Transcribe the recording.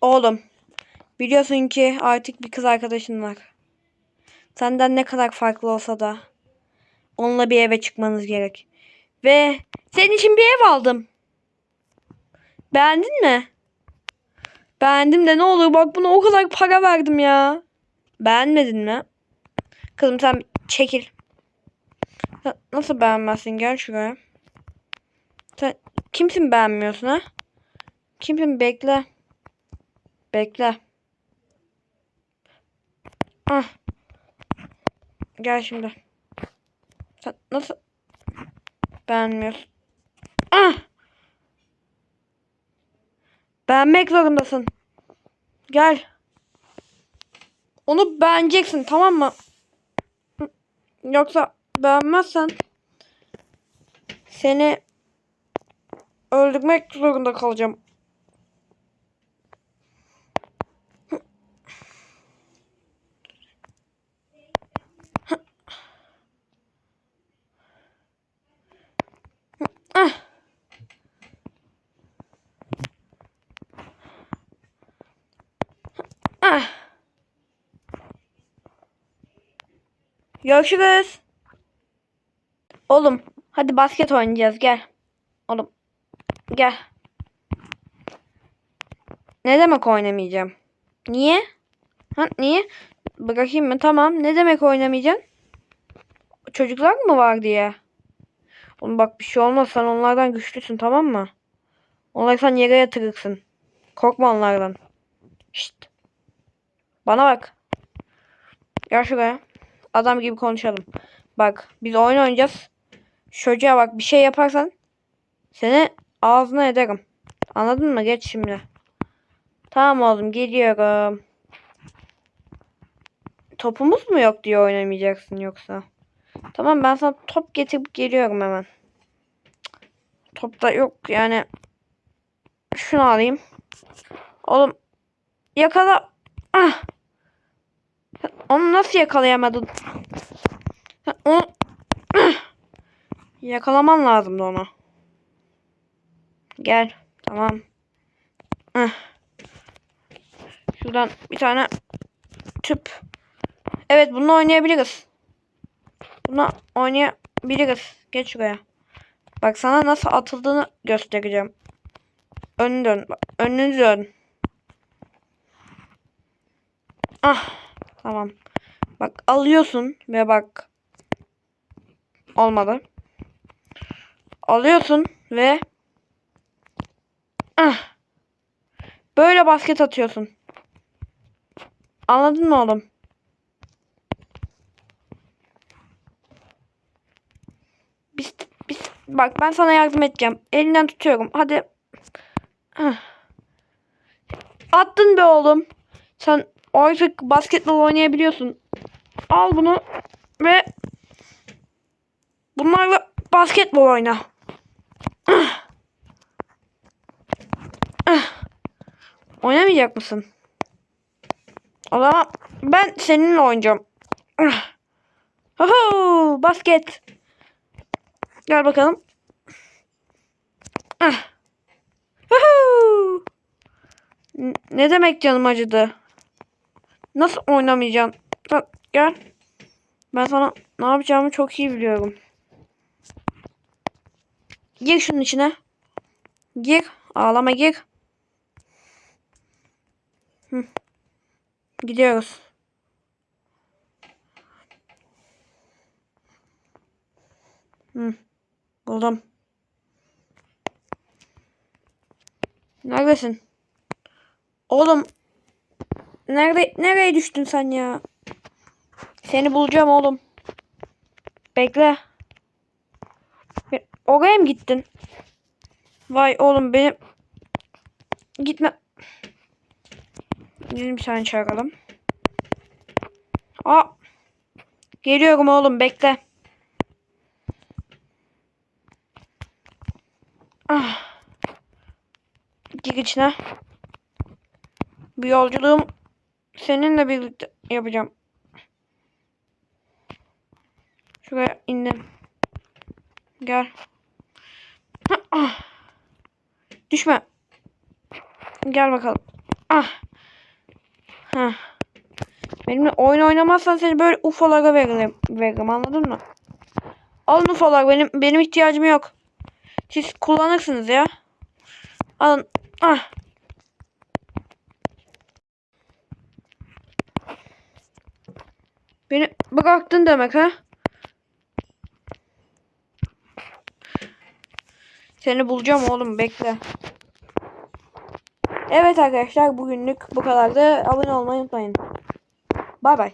Oğlum. Biliyorsun ki artık bir kız arkadaşın var. Senden ne kadar farklı olsa da onunla bir eve çıkmanız gerek. Ve senin için bir ev aldım. Beğendin mi? Beğendim de ne olur bak buna o kadar para verdim ya. Beğenmedin mi? Kızım sen çekil. Nasıl beğenmezsin? Gel şuraya. Sen kimsin beğenmiyorsun ha? Kimsin? Bekle. Bekle. Ah. Gel şimdi. Sen nasıl beğenmiyorsun? Ah. Beğenmek zorundasın. Gel. Onu beğeneceksin tamam mı? Yoksa beğenmezsen seni öldürmek zorunda kalacağım. Ah. Ah. Görüşürüz. Oğlum hadi basket oynayacağız gel. Oğlum gel. Ne demek oynamayacağım? Niye? Ha niye? Bırakayım mı? Tamam. Ne demek oynamayacaksın? Çocuklar mı var diye. Oğlum bak bir şey olmaz. Sen onlardan güçlüsün tamam mı? Onları sen yere yatırırsın. Korkma onlardan. Şşt. Bana bak. Gel şuraya. Adam gibi konuşalım. Bak biz oyun oynayacağız. Çocuğa bak bir şey yaparsan seni ağzına ederim. Anladın mı? Geç şimdi. Tamam oğlum geliyorum. Topumuz mu yok diye oynamayacaksın yoksa. Tamam ben sana top getirip geliyorum hemen. Top da yok yani. Şunu alayım. Oğlum yakala. Ah. Onu nasıl yakalayamadın? Onu yakalaman lazımdı onu. Gel. Tamam. Şuradan bir tane tüp. Evet bununla oynayabiliriz. Bununla oynayabiliriz. Geç şuraya. Bak sana nasıl atıldığını göstereceğim. Önünü dön. Önünü dön. Ah. Tamam. Bak alıyorsun ve bak. Olmadı. Alıyorsun ve ah. Böyle basket atıyorsun. Anladın mı oğlum? Biz, biz, bak ben sana yardım edeceğim. Elinden tutuyorum. Hadi. Ah. Attın be oğlum. Sen artık basketbol oynayabiliyorsun. Al bunu ve bunlarla basketbol oyna. Oynamayacak mısın? O zaman ben seninle oynayacağım. Oho, basket. Gel bakalım. Ne demek canım acıdı? Nasıl oynamayacaksın? Bak gel. Ben sana ne yapacağımı çok iyi biliyorum. Gir şunun içine. Gir. Ağlama gir. Hı. Gidiyoruz. Hı. Buldum. Neredesin? Oğlum. Nerede nereye düştün sen ya? Seni bulacağım oğlum. Bekle. Bir- Oraya mı gittin? Vay oğlum benim gitme. Gelin bir tane çağıralım. Aa. Geliyorum oğlum bekle. Ah. Gir içine. Bu yolculuğum seninle birlikte yapacağım. Şuraya indim. Gel. Ah. Düşme. Gel bakalım. Ah. Heh. Benimle oyun oynamazsan seni böyle UFO'lara veririm, veririm anladın mı? Alın UFO'lar benim benim ihtiyacım yok. Siz kullanırsınız ya. Alın. Ah. Beni bıraktın demek ha? Seni bulacağım oğlum bekle. Evet arkadaşlar bugünlük bu kadardı. Abone olmayı unutmayın. Bay bay.